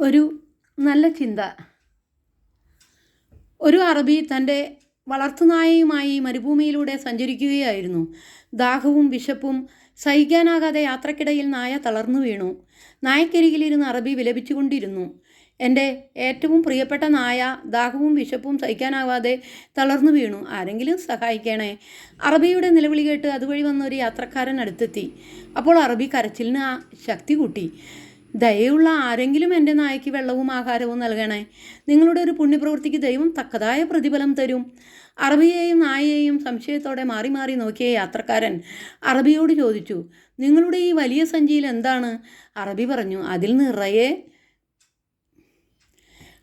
ഒരു നല്ല ചിന്ത. ഒരു അറബി തന്റെ വളർത്തുനായയുമായി മരുഭൂമിയിലൂടെ സഞ്ചരിക്കുകയായിരുന്നു. ദാഹവും വിശപ്പും സഹിക്കാനാകാതെ യാത്രക്കിടയിൽ നായ തളർന്നു വീണു. നായക്കരികിലിരുന്ന് അറബി വിലപിച്ചുകൊണ്ടിരുന്നു. എന്റെ ഏറ്റവും പ്രിയപ്പെട്ട നായ ദാഹവും വിശപ്പും സഹിക്കാനാവാതെ തളർന്നു വീണു. ആരെങ്കിലും സഹായിക്കണേ. അറബിയുടെ നിലവിളി കേട്ട് അതുവഴി വന്ന ഒരു യാത്രക്കാരൻ അടുത്തെത്തി. അപ്പോൾ അറബി കരച്ചിലിന് ശക്തി കൂട്ടി. ദയയുള്ള ആരെങ്കിലും എന്റെ നായയ്ക്ക് വെള്ളവും ആഹാരവും നൽകണേ. നിങ്ങളുടെ ഒരു പുണ്യപ്രവൃത്തിക്ക് ദൈവം തക്കതായ പ്രതിഫലം തരും. അറബിയെയും നായയെയും സംശയത്തോടെ മാറി മാറി നോക്കിയ യാത്രക്കാരൻ അറബിയോട് ചോദിച്ചു നിങ്ങളുടെ ഈ വലിയ സഞ്ചിയിൽ എന്താണ്? അറബി പറഞ്ഞു അതിൽ നിറയെ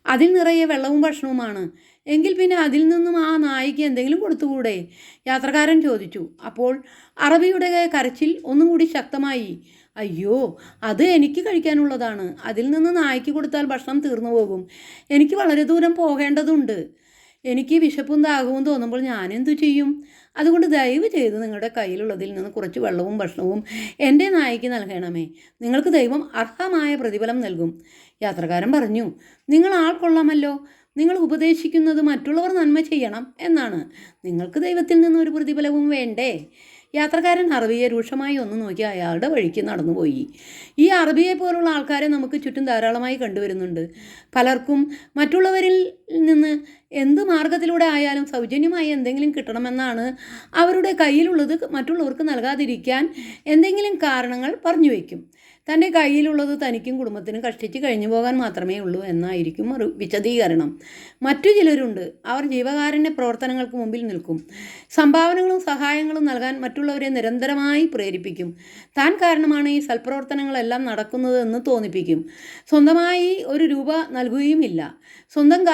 അതിൽ നിറയെ വെള്ളവും ഭക്ഷണവുമാണ്. എങ്കിൽ പിന്നെ അതിൽ നിന്നും ആ നായിക്ക് എന്തെങ്കിലും കൊടുത്തുകൂടെ? യാത്രക്കാരൻ ചോദിച്ചു. അപ്പോൾ അറബിയുടെ കരച്ചിൽ ഒന്നും കൂടി ശക്തമായി. അയ്യോ അത് എനിക്ക് കഴിക്കാനുള്ളതാണ്. അതിൽ നിന്ന് നായ്ക്ക് കൊടുത്താൽ ഭക്ഷണം തീർന്നു പോകും. എനിക്ക് വളരെ ദൂരം പോകേണ്ടതുണ്ട്. എനിക്ക് വിശപ്പും ദാഹവും തോന്നുമ്പോൾ ഞാനെന്തു ചെയ്യും? അതുകൊണ്ട് ദയവ് ചെയ്ത് നിങ്ങളുടെ കയ്യിലുള്ളതിൽ നിന്ന് കുറച്ച് വെള്ളവും ഭക്ഷണവും എന്റെ നായ്ക്ക് നൽകണമേ. നിങ്ങൾക്ക് ദൈവം അർഹമായ പ്രതിഫലം നൽകും. യാത്രക്കാരൻ പറഞ്ഞു നിങ്ങൾ ആൾ കൊള്ളാമല്ലോ. നിങ്ങൾ ഉപദേശിക്കുന്നത് മറ്റുള്ളവർ നന്മ ചെയ്യണം എന്നാണ്. നിങ്ങൾക്ക് ദൈവത്തിൽ നിന്ന് ഒരു പ്രതിഫലവും വേണ്ടേ? യാത്രക്കാരൻ അറബിയെ രൂക്ഷമായി ഒന്ന് നോക്കി അയാളുടെ വഴിക്ക് നടന്നുപോയി. ഈ അറബിയെ പോലുള്ള ആൾക്കാരെ നമുക്ക് ചുറ്റും ധാരാളമായി കണ്ടുവരുന്നുണ്ട്. പലർക്കും മറ്റുള്ളവരിൽ നിന്ന് എന്ത് മാർഗത്തിലൂടെ ആയാലും സൗജന്യമായി എന്തെങ്കിലും കിട്ടണമെന്നാണ് അവരുടെ കയ്യിലുള്ളത് മറ്റുള്ളവർക്ക് നൽകാതിരിക്കാൻ എന്തെങ്കിലും കാരണങ്ങൾ പറഞ്ഞു വയ്ക്കും. തന്റെ കയ്യിലുള്ളത് തനിക്കും കുടുംബത്തിനും കഷ്ടിച്ച് കഴിഞ്ഞു പോകാൻ മാത്രമേ ഉള്ളൂ എന്നായിരിക്കും ഒരു വിശദീകരണം. മറ്റു ചിലരുണ്ട്. അവർ ജീവകാരുണ്യ പ്രവർത്തനങ്ങൾക്ക് മുമ്പിൽ നിൽക്കും. സംഭാവനകളും സഹായങ്ങളും നൽകാൻ മറ്റുള്ളവരെ നിരന്തരമായി പ്രേരിപ്പിക്കും. താൻ കാരണമാണ് ഈ സൽപ്രവർത്തനങ്ങളെല്ലാം നടക്കുന്നത് എന്ന് തോന്നിപ്പിക്കും. സ്വന്തമായി ഒരു രൂപ നൽകുകയുമില്ല. സ്വന്തം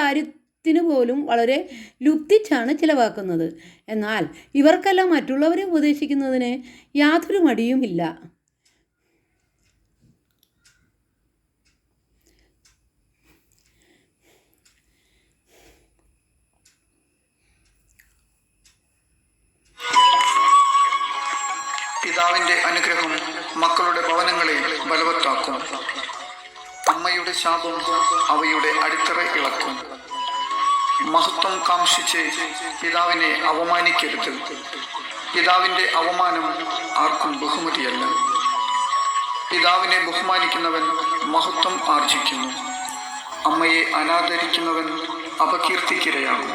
കാര്യത്തിന് പോലും വളരെ ലുപ്തിച്ചാണ് ചിലവാക്കുന്നത്. എന്നാൽ ഇവർക്കെല്ലാം മറ്റുള്ളവരെ ഉപദേശിക്കുന്നതിന് യാതൊരു മടിയുമില്ല. പിതാവിന്റെ അനുഗ്രഹം മക്കളുടെ ഭവനങ്ങളെ ബലവത്താക്കും. അമ്മയുടെ ശാപം അവയുടെ അടിത്തറ ഇളക്കും. മഹത്വം കാംക്ഷിച്ച് പിതാവിനെ അവമാനിക്കരുത് പിതാവിന്റെ അവമാനം ആർക്കും ബഹുമതിയല്ല. പിതാവിനെ ബഹുമാനിക്കുന്നവൻ മഹത്വം ആർജിക്കുന്നു. അമ്മയെ അനാദരിക്കുന്നവൻ അപകീർത്തിക്കിരയാകും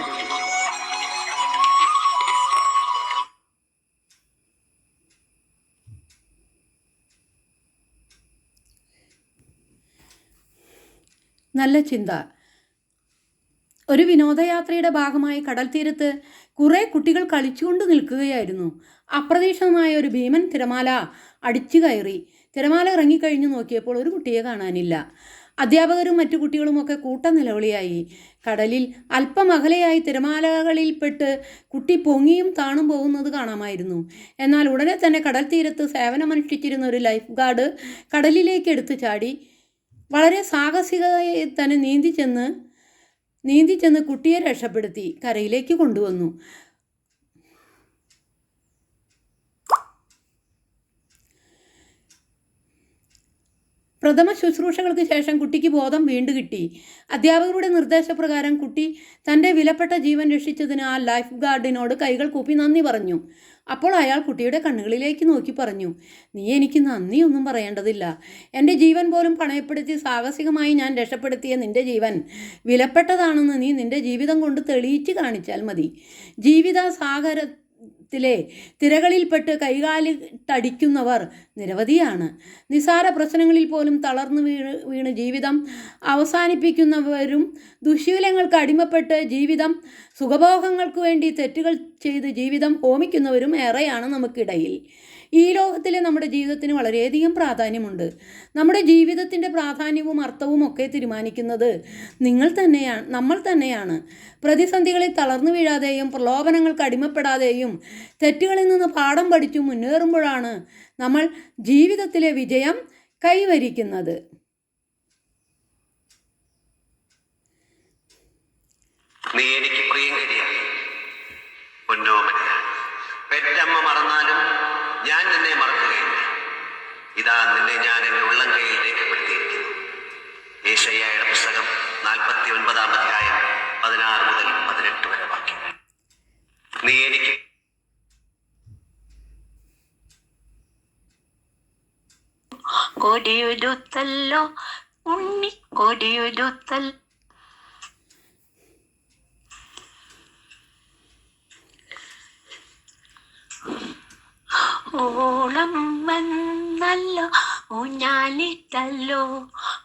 നല്ല ചിന്ത. ഒരു വിനോദയാത്രയുടെ ഭാഗമായി കടൽ തീരത്ത് കുറേ കുട്ടികൾ കളിച്ചുകൊണ്ട് നിൽക്കുകയായിരുന്നു. അപ്രതീക്ഷിതമായ ഒരു ഭീമൻ തിരമാല അടിച്ചു കയറി. തിരമാല ഇറങ്ങിക്കഴിഞ്ഞു നോക്കിയപ്പോൾ ഒരു കുട്ടിയെ കാണാനില്ല. അധ്യാപകരും മറ്റു കുട്ടികളുമൊക്കെ കൂട്ട നിലവിളിയായി കടലിൽ അല്പം അകലെയായി തിരമാലകളിൽപ്പെട്ട് കുട്ടി പൊങ്ങിയും താണും പോകുന്നത് കാണാമായിരുന്നു. എന്നാൽ ഉടനെ തന്നെ കടൽ തീരത്ത് സേവനമനുഷ്ഠിച്ചിരുന്ന ഒരു ലൈഫ് ഗാർഡ് കടലിലേക്ക് എടുത്തു ചാടി വളരെ സാഹസികതയെ തന്നെ നീന്തി ചെന്ന് നീന്തി ചെന്ന് കുട്ടിയെ രക്ഷപ്പെടുത്തി കരയിലേക്ക് കൊണ്ടുവന്നു. പ്രഥമ ശുശ്രൂഷകൾക്ക് ശേഷം കുട്ടിക്ക് ബോധം വീണ്ടു കിട്ടി. അധ്യാപകരുടെ നിർദ്ദേശപ്രകാരം കുട്ടി തന്റെ വിലപ്പെട്ട ജീവൻ രക്ഷിച്ചതിന് ആ ലൈഫ് ഗാർഡിനോട് കൈകൾ കൂപ്പി നന്ദി പറഞ്ഞു. അപ്പോൾ അയാൾ കുട്ടിയുടെ കണ്ണുകളിലേക്ക് നോക്കി പറഞ്ഞു നീ എനിക്ക് നന്ദിയൊന്നും പറയേണ്ടതില്ല. എന്റെ ജീവൻ പോലും പണയപ്പെടുത്തി സാഹസികമായി ഞാൻ രക്ഷപ്പെടുത്തിയ നിന്റെ ജീവൻ വിലപ്പെട്ടതാണെന്ന് നീ നിന്റെ ജീവിതം കൊണ്ട് തെളിയിച്ച് കാണിച്ചാൽ മതി. ജീവിത സാഗര ത്തിലെ തിരകളിൽപ്പെട്ട് കൈകാലി തടിക്കുന്നവർ നിരവധിയാണ്. നിസാര പ്രശ്നങ്ങളിൽ പോലും തളർന്നു വീണ് വീണ് ജീവിതം അവസാനിപ്പിക്കുന്നവരും ദുശീലങ്ങൾക്ക് അടിമപ്പെട്ട് ജീവിതം സുഖഭോഗങ്ങൾക്ക് വേണ്ടി തെറ്റുകൾ ചെയ്ത് ജീവിതം ഹോമിക്കുന്നവരും ഏറെയാണ് നമുക്കിടയിൽ. ഈ ലോകത്തിൽ നമ്മുടെ ജീവിതത്തിന് വളരെയധികം പ്രാധാന്യമുണ്ട്. നമ്മുടെ ജീവിതത്തിന്റെ പ്രാധാന്യവും അർത്ഥവും ഒക്കെ തീരുമാനിക്കുന്നത് നിങ്ങൾ തന്നെയാണ് നമ്മൾ തന്നെയാണ്. പ്രതിസന്ധികളിൽ തളർന്നു വീഴാതെയും പ്രലോഭനങ്ങൾക്ക് അടിമപ്പെടാതെയും തെറ്റുകളിൽ നിന്ന് പാഠം പഠിച്ചു മുന്നേറുമ്പോഴാണ് നമ്മൾ ജീവിതത്തിലെ വിജയം കൈവരിക്കുന്നത്. നീ എനിക്ക് പ്രിയങ്കരിയാണ്. പൊന്നോമനയാണ് പെറ്റമ്മ മറന്നാലും നിന്നെ മറക്കുകയില്ല. ഇതാ നിന്നെ ഞാൻ എന്റെ ഉള്ളം കയ്യിൽ രേഖപ്പെടുത്തിയിരിക്കുന്നു. ഏശയ്യായുടെ പുസ്തകം നാൽപ്പത്തി ഒൻപതാം അധ്യായം പതിനാറ് മുതൽ പതിനെട്ട് വരെ വാക്യം. നീ എനിക്ക് കൊടിയുരുത്തല്ലോ ഉണ്ണി കൊടിയുരുത്തൽ. ഓളം വന്നല്ലോ ഊഞ്ഞാലിട്ടല്ലോ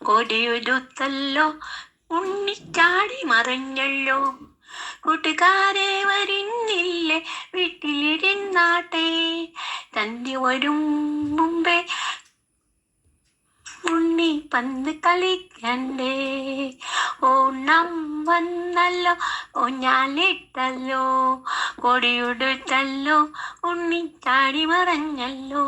കൊടിയൊരുത്തല്ലോ ഉണ്ണിച്ചാടി മറിഞ്ഞല്ലോ. കൂട്ടുകാരെ വരുന്നില്ലേ വീട്ടിലിരുന്നാട്ടെ. തന്നെ വരും മുമ്പേ ഉണ്ണി പന്ത് കളിക്കണ്ടേ. ഓണം വന്നല്ലോ ഊഞ്ഞാലിട്ടല്ലോ കൊടിയുടുത്തല്ലോ ഉണ്ണി ചാടി മറഞ്ഞല്ലോ.